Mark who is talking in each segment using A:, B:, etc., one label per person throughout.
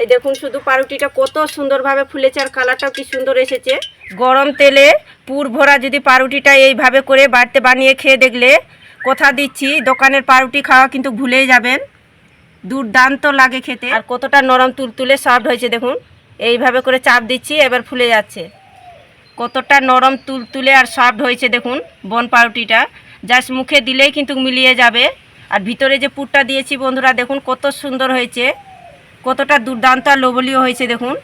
A: এই দেখুন, শুধু পাউরুটিটা কত সুন্দরভাবে ফুলেছে আর কালারটাও কি সুন্দর এসেছে। গরম তেলে পুর ভরা যদি পাউরুটিটা এইভাবে করে বাড়িতে বানিয়ে খেয়ে দেখলে, কথা দিচ্ছি, দোকানের পাউরুটি খাওয়া কিন্তু ভুলেই যাবেন। দুর্দান্ত লাগে খেতে। আর কতটা নরম তুলতুলে সফট হয়েছে দেখুন। এইভাবে করে চাপ দিচ্ছি, এবার ফুলে যাচ্ছে। কতটা নরম তুলতুলে আর সফট হয়েছে দেখুন, বন পাউরুটিটা। জাস্ট মুখে দিলেই কিন্তু মিলিয়ে যাবে। আর ভিতরে যে পুরটা দিয়েছি বন্ধুরা, দেখুন কত সুন্দর হয়েছে। কতটা দুর্দান্ত আর লোভনীয় হয়েছে দেখুন।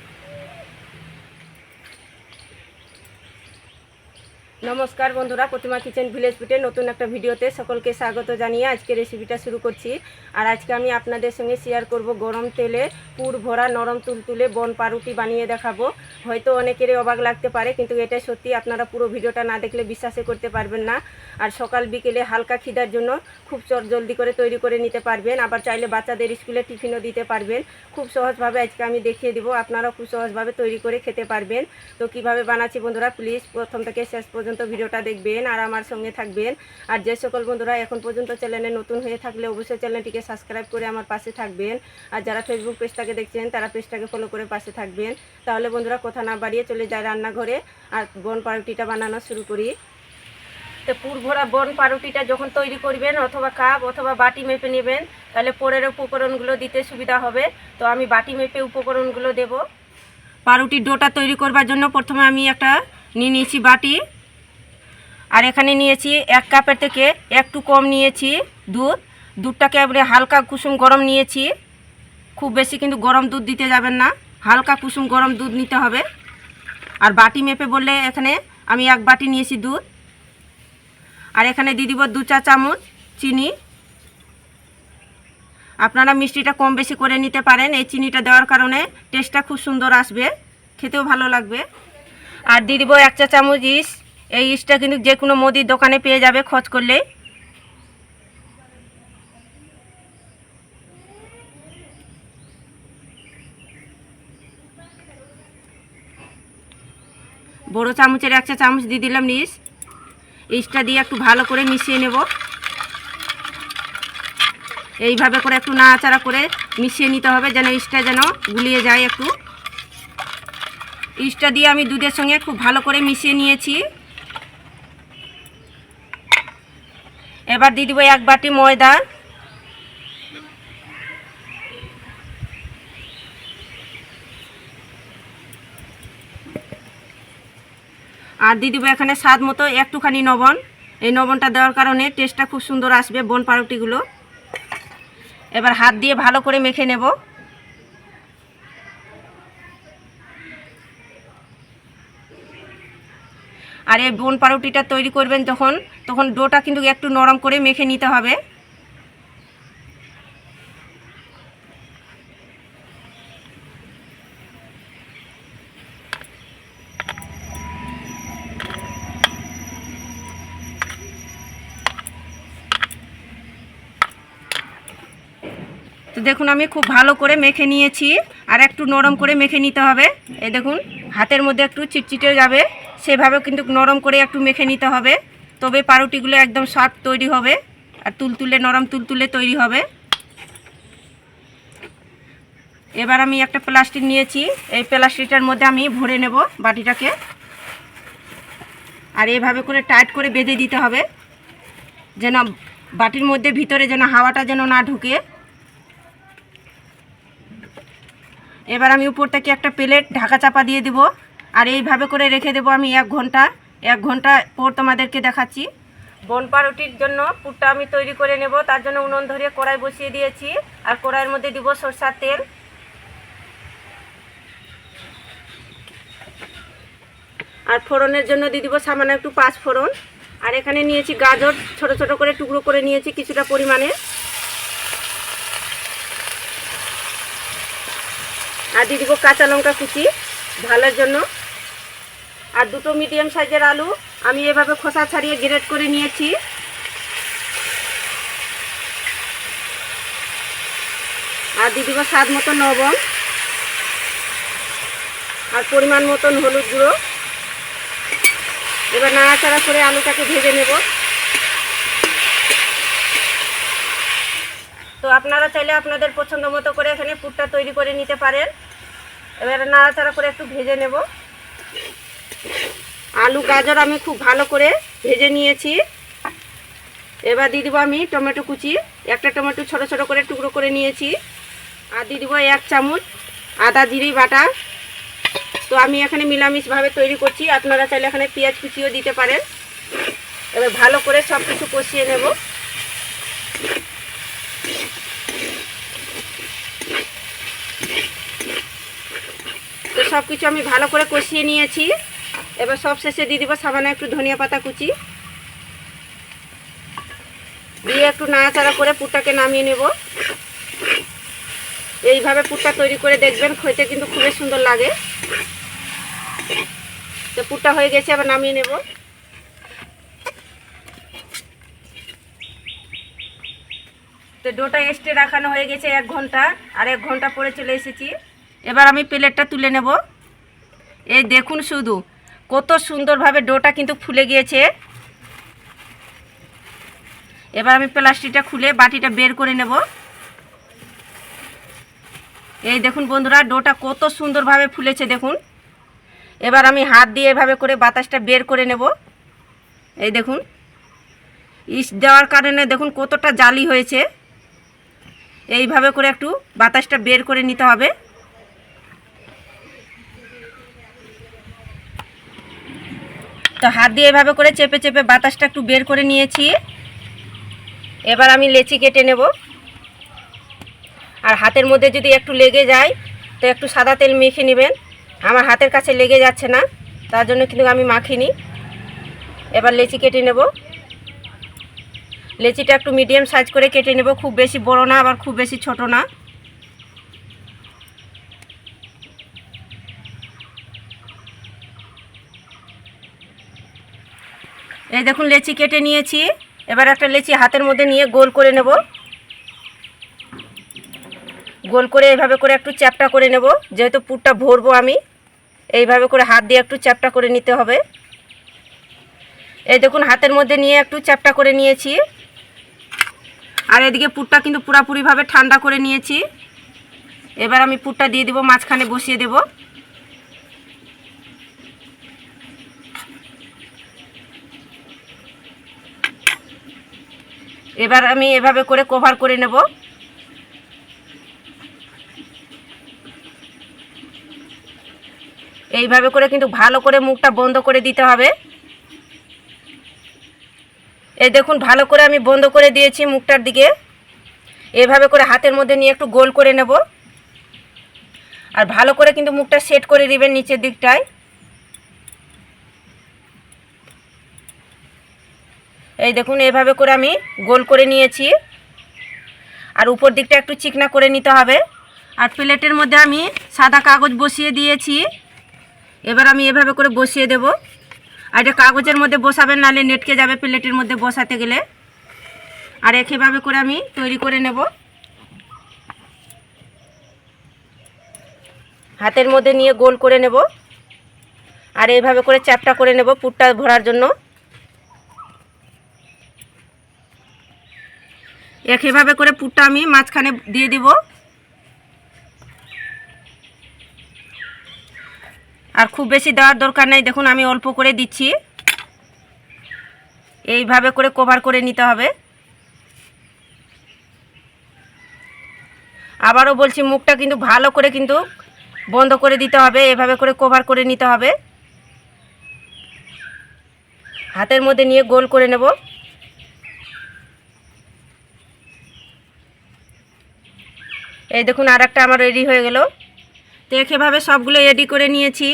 A: নমস্কার বন্ধুরা, প্রতিমা কিচেন ভিলেজ ফুটে নতুন একটা ভিডিওতে সকলকে স্বাগত জানিয়ে আজকে রেসিপিটা শুরু করছি। আর আজকে আমি আপনাদের সঙ্গে শেয়ার করব গরম তেলে পুর ভরা নরম তুলতুলে বন পাউরুটি বানিয়ে দেখাবো। হয়তো অনেকেরই অবাক লাগতে পারে, কিন্তু এটা সত্যি আপনারা পুরো ভিডিওটা না দেখলে বিশ্বাসে করতে পারবেন না। আর সকাল বিকেলে হালকা খিদার জন্য খুব চট জলদি করে তৈরি করে নিতে পারবেন। আবার চাইলে বাচ্চাদের স্কুলে টিফিনও দিতে পারবেন। খুব সহজভাবে আজকে আমি দেখিয়ে দিব, আপনারাও খুব সহজভাবে তৈরি করে খেতে পারবেন। তো কীভাবে বানাচ্ছি বন্ধুরা প্লিজ প্রথম থেকে শেষ পর্যন্ত ভিডিওটা দেখবেন আর আমার সঙ্গে থাকবেন। আর যে সকল বন্ধুরা এখন পর্যন্ত চ্যানেলে নতুন হয়ে থাকলে অবশ্যই চ্যানেলটিকে সাবস্ক্রাইব করে আমার পাশে থাকবেন। আর যারা ফেসবুক পেজটাকে দেখছেন, তারা পেজটাকে ফলো করে পাশে থাকবেন। তাহলে বন্ধুরা কথা না বাড়িয়ে চলে যায় রান্নাঘরে। আর বন পাউরুটিটা বানানো শুরু করি। তো পুর ভরা বন পাউরুটিটা যখন তৈরি করবেন, অথবা কাপ অথবা বাটি মেপে নেবেন, তাহলে পরের উপকরণগুলো দিতে সুবিধা হবে। তো আমি বাটি মেপে উপকরণগুলো দেব। পাউরুটির ডোটা তৈরি করবার জন্য প্রথমে আমি একটা নিয়ে নিয়েছি বাটি। আর এখানে নিয়েছি এক কাপের থেকে একটু কম নিয়েছি দুধ। দুধটাকে এবারে হালকা কুসুম গরম নিয়েছি। খুব বেশি কিন্তু গরম দুধ দিতে যাবেন না। হালকা কুসুম গরম দুধ নিতে হবে। আর বাটি মেপে বললে এখানে আমি এক বাটি নিয়েছি দুধ। আর এখানে দিয়ে দিব দু চা চামচ চিনি। আপনারা মিষ্টিটা কম বেশি করে নিতে পারেন। এই চিনিটা দেওয়ার কারণে টেস্টটা খুব সুন্দর আসবে। খেতেও ভালো লাগবে। আর দিয়ে দিব এক চা চামচ ইস এই ইসটা কিন্তু যে কোনো মুদির দোকানে পেয়ে যাবে খোঁজ করলে। বড় চামচের একটা চামচ দিয়ে দিলাম নিস। ইসটা দিয়ে একটু ভালো করে মিশিয়ে নেব। এইভাবে করে একটু নাড়াচাড়া করে মিশিয়ে নিতে হবে যেন ইস্টটা যেন গুলিয়ে যায় একটু। ইসটা দিয়ে আমি দুধের সঙ্গে খুব ভালো করে মিশিয়ে নিয়েছি। এবার দিয়ে দিব এক বাটি ময়দা। আর দিয়ে দিব এখানে স্বাদ মতো একটুখানি লবণ এই নবনটা দেওয়ার কারণে টেস্টটা খুব সুন্দর আসবে বন পাউরুটিগুলো। এবার হাত দিয়ে ভালো করে মেখে নেব। আর এই বন পাউরুটিটা তৈরি করবেন যখন তখন ডোটা কিন্তু একটু নরম করে মেখে নিতে হবে। তো দেখুন, আমি খুব ভালো করে মেখে নিয়েছি, আর একটু নরম করে মেখে নিতে হবে। এই দেখুন, হাতের মধ্যে একটু চিটচিটে যাবে। সেভাবে কিন্তু নরম করে একটু মেখে নিতে হবে। তবে পাউরুটিগুলো একদম সফট তৈরি হবে। আর তুলতুলে, নরম তুলতুলে তৈরি হবে। এবার আমি একটা প্লাস্টিক নিয়েছি। এই প্লাস্টিকটার মধ্যে আমি ভরে নেব বাটিটাকে। আর এভাবে করে টাইট করে বেঁধে দিতে হবে। যেন বাটির মধ্যে ভিতরে যেন হাওয়াটা যেন না ঢুকে। এবার আমি উপর থেকে একটা প্লেট ঢাকা চাপা দিয়ে দেব। আর এইভাবে করে রেখে দেবো আমি এক ঘণ্টা। এক ঘণ্টা পর তোমাদেরকে দেখাচ্ছি। বন পাউরুটির জন্য পুরটা আমি তৈরি করে নেব। তার জন্য উনুন ধরে কড়াই বসিয়ে দিয়েছি। আর কড়াইয়ের মধ্যে দিব সরষার তেল। আর ফোড়নের জন্য দিয়ে দিব সামান্য একটু পাঁচ ফোড়ন। আর এখানে নিয়েছি গাজর, ছোট ছোট করে টুকরো করে নিয়েছি কিছুটা পরিমাণে। আর দিয়ে দিব কাঁচা লঙ্কা কুচি ঝালের জন্য। আর দুটো মিডিয়াম সাইজের আলু আমি এভাবে খোসা ছাড়িয়ে গ্রেড করে নিয়েছি। আর দিয়ে স্বাদ মতো লবণ। আর পরিমাণ মতন হলুদ গুঁড়ো। এবার নাড়াচাড়া করে আলুটাকে ভেজে নেব। তো আপনারা চাইলে আপনাদের পছন্দ মতো করে এখানে পুরটা তৈরি করে নিতে পারেন। এবারে নাড়াচাড়া করে একটু ভেজে নেব। আলু গাজর আমি খুব ভালো করে ভেজে নিয়েছি। এবার দিয়ে দেবো আমি টমেটো কুচি। একটা টমেটো ছোট ছোট করে টুকরো করে নিয়েছি। আর দিয়ে দেবো এক চামচ আদা জিরি বাটা। তো আমি এখানে মিলামিশভাবে তৈরি করছি। আপনারা চাইলে এখানে পেঁয়াজ কুচিও দিতে পারেন। এবার ভালো করে সব কিছু কষিয়ে নেব। তো সব কিছু আমি ভালো করে কষিয়ে নিয়েছি। এবার সব শেষে দিয়ে দিব সামান্য একটু ধনিয়া পাতা কুচি। দিয়ে একটু নাড়াচাড়া করে পুরটাকে নামিয়ে নেব। এইভাবে পুরটা তৈরি করে দেখবেন, খেতে কিন্তু খুবই সুন্দর লাগে। তো পুরটা হয়ে গেছে আবার নামিয়ে নেব। তো ডোটা এস্টে রাখানো হয়ে গেছে এক ঘণ্টা, আর এক ঘণ্টা পরে চলে এসেছি। এবার আমি প্লেটটা তুলে নেব। এই দেখুন শুধু কত সুন্দরভাবে ডোটা কিন্তু ফুলে গিয়েছে। এবার আমি প্লাস্টিকটা খুলে বাটিটা বের করে নেব। এই দেখুন বন্ধুরা, ডোটা কত সুন্দরভাবে ফুলেছে দেখুন। এবার আমি হাত দিয়ে এভাবে করে বাতাসটা বের করে নেব। এই দেখুন, ইস দেওয়ার কারণে দেখুন কতটা জালি হয়েছে। এইভাবে করে একটু বাতাসটা বের করে নিতে হবে। তো হাত দিয়ে এভাবে করে চেপে চেপে বাতাসটা একটু বের করে নিয়েছি। এবার আমি লেচি কেটে নেব। আর হাতের মধ্যে যদি একটু লেগে যায়, তো একটু সাদা তেল মেখে নেবেন। আমার হাতের কাছে লেগে যাচ্ছে না, তার জন্য কিন্তু আমি মাখিনি। এবার লেচি কেটে নেব। লেচিটা একটু মিডিয়াম সাইজ করে কেটে নেব। খুব বেশি বড় না, আবার খুব বেশি ছোট না। এই দেখুন, লেচি কেটে নিয়েছি। এবার একটা লেচি হাতের মধ্যে নিয়ে গোল করে নেব। গোল করে এইভাবে করে একটু চ্যাপটা করে নেব। যেহেতু পুরটা ভরবো আমি, এইভাবে করে হাত দিয়ে একটু চ্যাপটা করে নিতে হবে। এই দেখুন, হাতের মধ্যে নিয়ে একটু চ্যাপটা করে নিয়েছি। আর এদিকে পুরটা কিন্তু পুরাপুরিভাবে ঠান্ডা করে নিয়েছি। এবার আমি পুরটা দিয়ে দেবো, মাঝখানে বসিয়ে দেবো। এবার আমি এভাবে করে কভার করে নেব। এইভাবে করে কিন্তু ভালো করে মুখটা বন্ধ করে দিতে হবে। এই দেখুন, ভালো করে আমি বন্ধ করে দিয়েছি মুখটার দিকে। এভাবে করে হাতের মধ্যে নিয়ে একটু গোল করে নেব। আর ভালো করে কিন্তু মুখটা সেট করে দিবেন নিচের দিকটায়। এই দেখুন, এভাবে করে আমি গোল করে নিয়েছি। আর উপর দিকটা একটু চিকনা করে নিতে হবে। আর প্লেটের মধ্যে আমি সাদা কাগজ বসিয়ে দিয়েছি। এবার আমি এভাবে করে বসিয়ে দেব। আর এটা কাগজের মধ্যে বসাবেন, নাহলে নেটকে যাবে প্লেটের মধ্যে বসাতে গেলে। আর একইভাবে করে আমি তৈরি করে নেব। হাতের মধ্যে নিয়ে গোল করে নেব। আর এইভাবে করে চ্যাপটা করে নেব পুরটা ভরার জন্য। একইভাবে করে পুরটা আমি মাঝখানে দিয়ে দিব? আর খুব বেশি দেওয়ার দরকার নেই, দেখুন আমি অল্প করে দিচ্ছি। এইভাবে করে কভার করে নিতে হবে। আবারও বলছি, মুখটা কিন্তু ভালো করে কিন্তু বন্ধ করে দিতে হবে, এভাবে করে কভার করে নিতে হবে। হাতের মধ্যে নিয়ে গোল করে নেব। এই দেখুন আর একটা আমার রেডি হয়ে গেল। তো এভাবে সবগুলো রেডি করে নিয়েছি?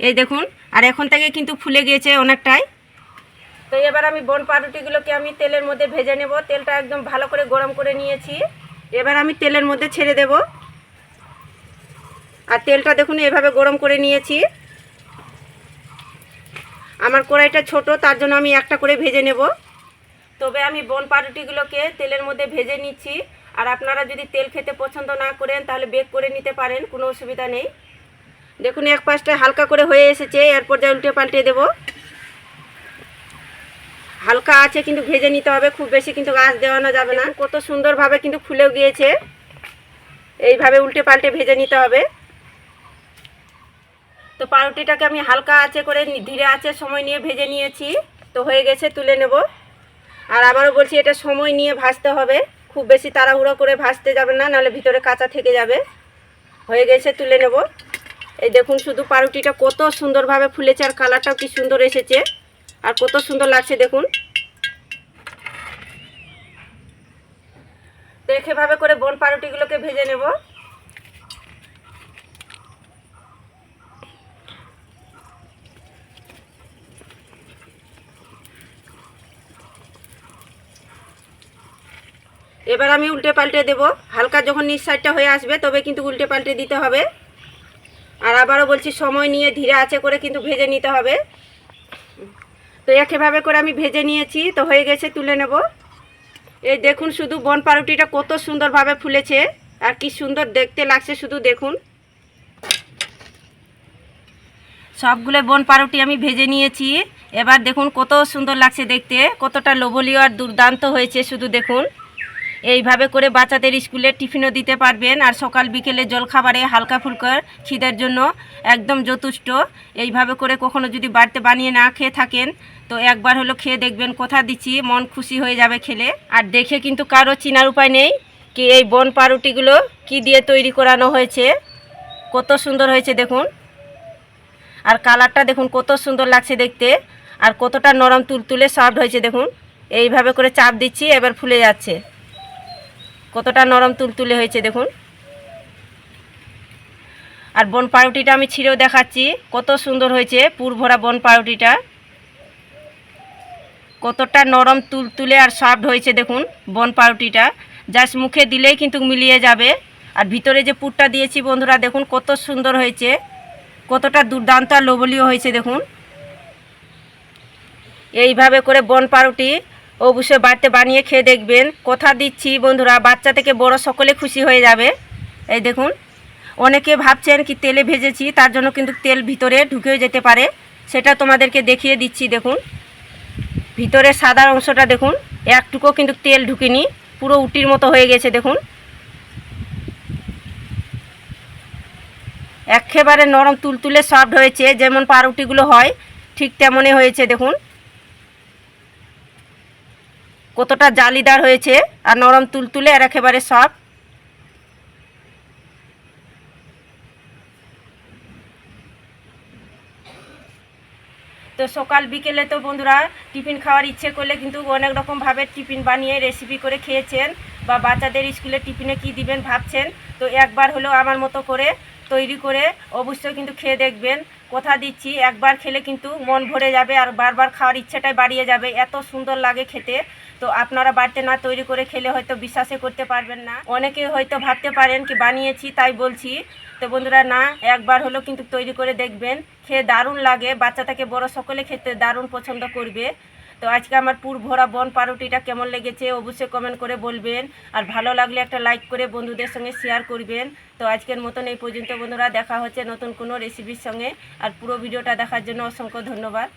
A: এই দেখুন, আর এখন থেকে কিন্তু ফুলে গিয়েছে অনেকটাই। তো এবার আমি বন পাউরুটিগুলোকে আমি তেলের মধ্যে ভেজে নেব। তেলটা একদম ভালো করে গরম করে নিয়েছি। এবার আমি তেলের মধ্যে ছেড়ে দেব। আর তেলটা দেখুন, এভাবে গরম করে নিয়েছি। আমার কড়াইটা ছোট, তার জন্য আমি একটা করে ভেজে নেব। তবে আমি বন পাউরুটিগুলোকে তেলের মধ্যে ভেজে নিচ্ছি। আর আপনারা যদি তেল খেতে পছন্দ না করেন তাহলে বেক করে নিতে পারেন কোনো অসুবিধা নেই। দেখুন এক পাশটা হালকা করে হয়ে এসেছে এরপর যা উল্টে পাল্টে দেব। হালকা আছে কিন্তু ভেজে নিতে হবে খুব বেশি কিন্তু গাছ দেওয়ানো যাবে না। কত সুন্দরভাবে কিন্তু ফুলেও গিয়েছে। এইভাবে উল্টে পাল্টে ভেজে নিতে হবে। তো পাউরুটিটাকে আমি হালকা আছে করে ধীরে আছে সময় নিয়ে ভেজে নিয়েছি। তো হয়ে গেছে তুলে নেব। আর আবারও বলছি এটা সময় নিয়ে ভাজতে হবে। খুব বেশি তাড়াহুড়ো করে ভাজতে যাবে না, নাহলে ভিতরে কাঁচা থেকে যাবে। হয়ে গেছে, তুলে নেব। এই দেখুন শুধু পাউরুটিটা কত সুন্দরভাবে ফুলেছে আর কালারটাও কি সুন্দর এসেছে। আর কত সুন্দর লাগছে, দেখুন। তো এভাবে করে বন পারুটিগুলোকে ভেজে নেব। এবার আমি উল্টে পাল্টে দেব। হালকা যখন নিচ সাইডটা হয়ে আসবে, তবে কিন্তু উল্টে পাল্টে দিতে হবে। আর আবারও বলছি, সময় নিয়ে ধীরে আছে করে কিন্তু ভেজে নিতে হবে। তো একেভাবে করে আমি ভেজে নিয়েছি, তো হয়ে গেছে, তুলে নেব। এই দেখুন শুধু বন পাউরুটিটা কত সুন্দরভাবে ফুলেছে, আর কি সুন্দর দেখতে লাগছে শুধু দেখুন। সবগুলো বন পাউরুটি আমি ভেজে নিয়েছি। এবার দেখুন কত সুন্দর লাগছে দেখতে, কতটা লোভনীয় আর দুর্দান্ত হয়েছে শুধু দেখুন। এইভাবে করে বাচ্চাদের স্কুলে টিফিনও দিতে পারবেন। আর সকাল বিকেলে জলখাবারে হালকা ফুলকার খিদের জন্য একদম যথেষ্ট। এইভাবে করে কখনো যদি বাড়িতে বানিয়ে না খেয়ে থাকেন, তো একবার হলো খেয়ে দেখবেন কোথা দিচ্ছি, মন খুশি হয়ে যাবে খেলে। আর দেখে কিন্তু কারও চিনার উপায় নেই কি এই বন পাউরুটিগুলো কি দিয়ে তৈরি করানো হয়েছে। কত সুন্দর হয়েছে দেখুন। আর কালারটা দেখুন, কত সুন্দর লাগছে দেখতে। আর কতটা নরম তুলতুলে সফট হয়েছে দেখুন। এইভাবে করে চাপ দিচ্ছি, এবার ফুলে যাচ্ছে। কতটা নরম তুলতুলে হয়েছে দেখুন। আর বন পাউরুটিটা আমি ছিঁড়েও দেখাচ্ছি, কত সুন্দর হয়েছে পুর ভরা বন পাউরুটিটা। কতটা নরম তুলতুলে আর সফট হয়েছে দেখুন বন পাউরুটিটা। জাস্ট মুখে দিলেই কিন্তু মিলিয়ে যাবে। আর ভিতরে যে পুরটা দিয়েছি বন্ধুরা, দেখুন কত সুন্দর হয়েছে। কতটা দুর্দান্ত আর লোভনীয় হয়েছে দেখুন। এইভাবে করে বন পাউরুটি অবশ্যই বাড়িতে বানিয়ে খেয়ে দেখবেন। কথা দিচ্ছি বন্ধুরা, বাচ্চা থেকে বড় সকলে খুশি হয়ে যাবে। এই দেখুন, অনেকে ভাবছেন কি তেলে ভেজেছি, তার জন্য কিন্তু তেল ভিতরে ঢুকেও যেতে পারে। সেটা তোমাদেরকে দেখিয়ে দিচ্ছি, দেখুন। ভিতরে সাদা অংশটা দেখুন, একটুকু কিন্তু তেল ঢুকেনি, পুরো উটির মতো হয়ে গেছে, দেখুন। একেবারে নরম, তুলতুলে সফট হয়েছে, যেমন পাউরুটিগুলো হয়, ঠিক তেমনই হয়েছে, দেখুন। কতটা জালিদার হয়েছে আর নরম তুলতুলে আর একেবারে সফট তো সকাল বিকেলে তো বন্ধুরা টিফিন খাওয়ার ইচ্ছে করলে কিন্তু অনেক রকমভাবে টিফিন বানিয়ে রেসিপি করে খেয়েছেন বা বাচ্চাদের স্কুলে টিফিনে কি দিবেন ভাবছেন। তো একবার হলেও আমার মতো করে তৈরি করে অবশ্যই কিন্তু খেয়ে দেখবেন। কথা দিচ্ছি, একবার খেলে কিন্তু মন ভরে যাবে আর বারবার খাওয়ার ইচ্ছাটাই বাড়িয়ে যাবে। এত সুন্দর লাগে খেতে। তো আপনারা বাড়িতে না তৈরি করে খেলে হয়তো বিশ্বাসে করতে পারবেন না। অনেকে হয়তো ভাবতে পারেন কি বানিয়েছি, তাই বলছি। তো বন্ধুরা, না, একবার হলেও কিন্তু তৈরি করে দেখবেন। খেয়ে দারুণ লাগে, বাচ্চা থেকে বড় সকলে খেতে দারুণ পছন্দ করবে। তো আজকে আমার পুর ভরা বন পাউরুটিটা কেমন লেগেছে অবশ্যই কমেন্ট করে বলবেন। আর ভালো লাগলে একটা লাইক করে বন্ধুদের সঙ্গে শেয়ার করবেন। তো আজকের মতন এই পর্যন্ত বন্ধুরা, দেখা হচ্ছে নতুন কোনো রেসিপির সঙ্গে। আর পুরো ভিডিওটা দেখার জন্য অসংখ্য ধন্যবাদ।